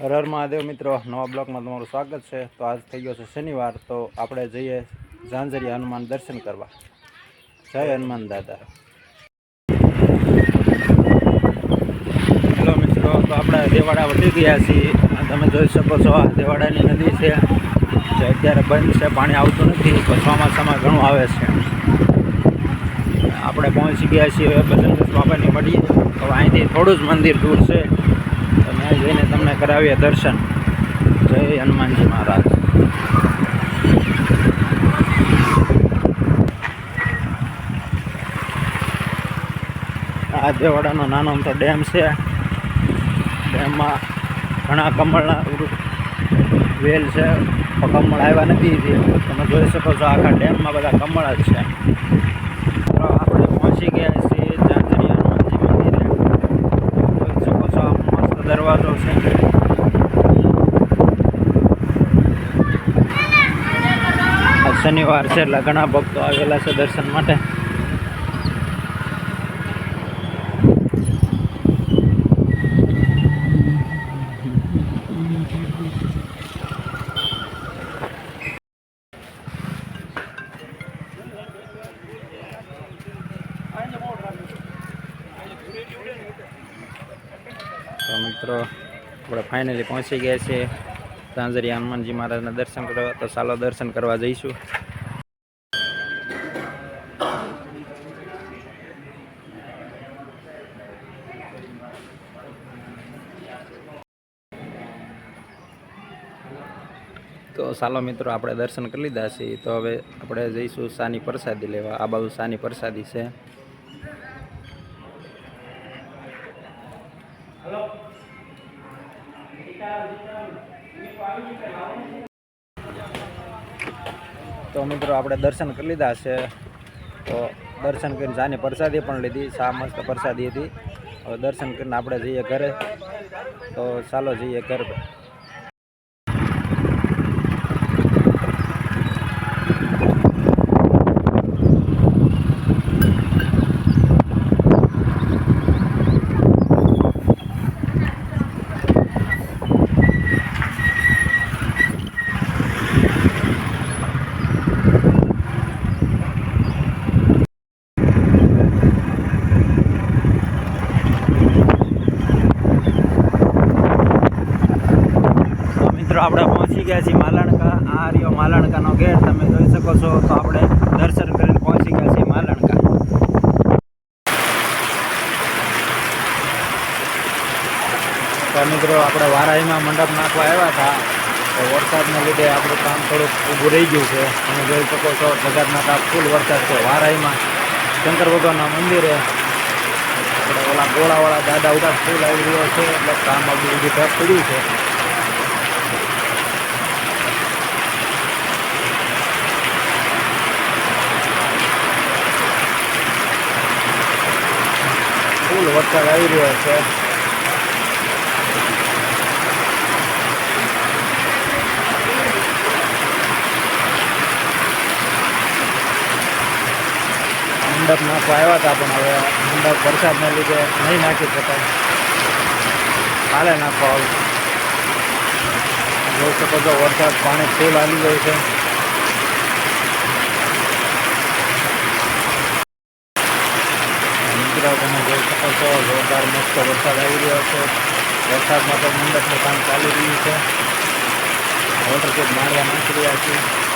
હર મહાદેવ મિત્રો, નવા બ્લોકમાં તમારું સ્વાગત છે. તો આજ થઈ ગયો છે શનિવાર, તો આપણે જઈએ ઝાંઝરિયા હનુમાન દર્શન કરવા. જય હનુમાન દાદા. હેલો મિત્રો, તો આપણે દેવાડા વટી ગયા છીએ. તમે જોઈ શકો છો, આ દેવાડાની નદી છે. જે અત્યારે બંધ છે, પાણી આવતું નથી, તો ચોમાસામાં ઘણું આવે છે. આપણે પહોંચી ગયા છીએ બજરંગ બાબાની મઢીએ તો અહીંથી થોડું જ મંદિર દૂર છે. તો મેં જઈને તમને કરાવીએ દર્શન. જય હનુમાનજી મહારાજ. આ દેવાડાનો નાનો અમથો ડેમ છે. ડેમમાં ઘણા કમળના વેલ છે. કમળ આવ્યા નથી તમે જોઈ શકો છો આખા ડેમમાં બધા કમળ જ છે તો આપણે પહોંચી ગયા છીએ જાંજરી હનુમાનજી મંદિરે જોઈ શકો છો આ મસ્ત છે. શનિવાર છે એટલે ઘણા ભક્તો આવેલા છે દર્શન માટે. તો મિત્રો, આપણે ફાઇનલી પહોંચી ગયા છીએ ઝાંઝરી હનુમાનજી મહારાજના દર્શન કરવા. તો ચાલો દર્શન કરવા જઈશું. તો ચાલો મિત્રો, આપણે દર્શન કરી લીધા છીએ તો હવે આપણે જઈશું સાની પ્રસાદી લેવા. આ બાજુ સાની પ્રસાદી છે. તો મિત્રો આપણે દર્શન કરી લીધા છે. તો દર્શન કરીને સાની પ્રસાદી પણ લીધી. સા મસ્ત પ્રસાદી હતી. હવે દર્શન કરીને આપણે જઈએ ઘરે. તો ચાલો જઈએ ઘર આપણે પહોંચી ગયા છીએ માલણકા. આ રહ્યો માલણકાનો ગેટ તમે જોઈ શકો છો, તો આપણે દર્શન કરીને પહોંચી ગયા છીએ માલણકા. મિત્રો, આપણે વારાહીમાં મંડપ નાખવા આવ્યા હતા. તો વરસાદના લીધે આપણું કામ થોડુંક ઊભું રહી ગયું છે. તમે જોઈ શકો છો જગતનાથા ફૂલ વરસાદ છે વારાહીમાં. શંકર ભગવાનના મંદિરે. આપણે ઓલા ગોળાવાળા દાદા ઉડા ફૂલ આવી રહ્યો છે. એટલે કામ આપણું ઊભું પડ્યું છે. વરસાદ આવી રહ્યો છે મંડપ નાખવા આવ્યા હતા પણ હવે મંડપ વરસાદને લીધે નહીં નાખી શકાય કાલે નાખવા આવું જોઈ શકો છો વરસાદ પાણી ફૂલ આવી ગયું છે મિત્રો તમે જોઈ શકો છો જોરદાર મસ્ત વરસાદ આવી રહ્યો છે. વરસાદમાં તો મંડપનું કામ ચાલી રહ્યું છે. વોટર કેક મારવા નાખી રહ્યા છીએ.